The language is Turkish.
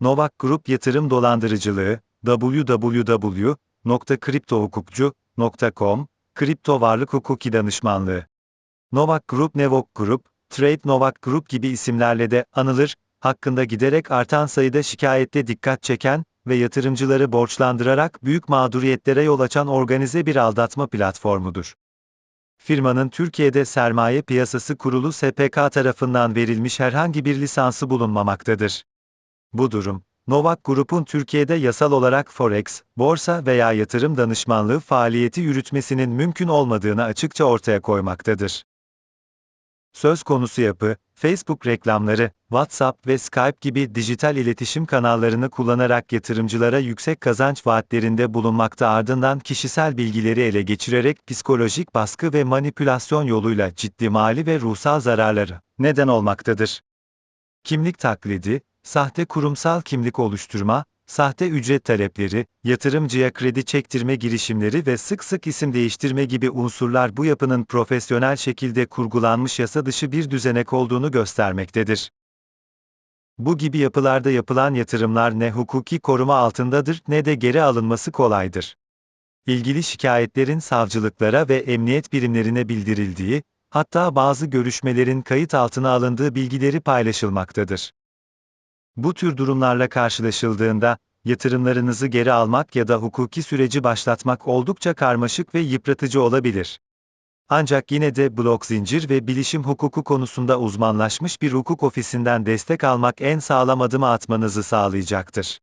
Novak Grup Yatırım Dolandırıcılığı, www.kriptohukukcu.com, Kripto Varlık Hukuki Danışmanlığı. Novak Grup Nevok Grup, Trade Novak Grup gibi isimlerle de anılır, hakkında giderek artan sayıda şikayette dikkat çeken ve yatırımcıları borçlandırarak büyük mağduriyetlere yol açan organize bir aldatma platformudur. Firmanın Türkiye'de Sermaye Piyasası Kurulu SPK tarafından verilmiş herhangi bir lisansı bulunmamaktadır. Bu durum, Novak Grup'un Türkiye'de yasal olarak forex, borsa veya yatırım danışmanlığı faaliyeti yürütmesinin mümkün olmadığını açıkça ortaya koymaktadır. Söz konusu yapı, Facebook reklamları, WhatsApp ve Skype gibi dijital iletişim kanallarını kullanarak yatırımcılara yüksek kazanç vaatlerinde bulunmakta ardından kişisel bilgileri ele geçirerek psikolojik baskı ve manipülasyon yoluyla ciddi mali ve ruhsal zararları neden olmaktadır. Kimlik taklidi, sahte kurumsal kimlik oluşturma, sahte ücret talepleri, yatırımcıya kredi çektirme girişimleri ve sık sık isim değiştirme gibi unsurlar bu yapının profesyonel şekilde kurgulanmış yasa dışı bir düzenek olduğunu göstermektedir. Bu gibi yapılarda yapılan yatırımlar ne hukuki koruma altındadır ne de geri alınması kolaydır. İlgili şikayetlerin savcılıklara ve emniyet birimlerine bildirildiği, hatta bazı görüşmelerin kayıt altına alındığı bilgileri paylaşılmaktadır. Bu tür durumlarla karşılaşıldığında, yatırımlarınızı geri almak ya da hukuki süreci başlatmak oldukça karmaşık ve yıpratıcı olabilir. Ancak yine de blok zincir ve bilişim hukuku konusunda uzmanlaşmış bir hukuk ofisinden destek almak en sağlam adımı atmanızı sağlayacaktır.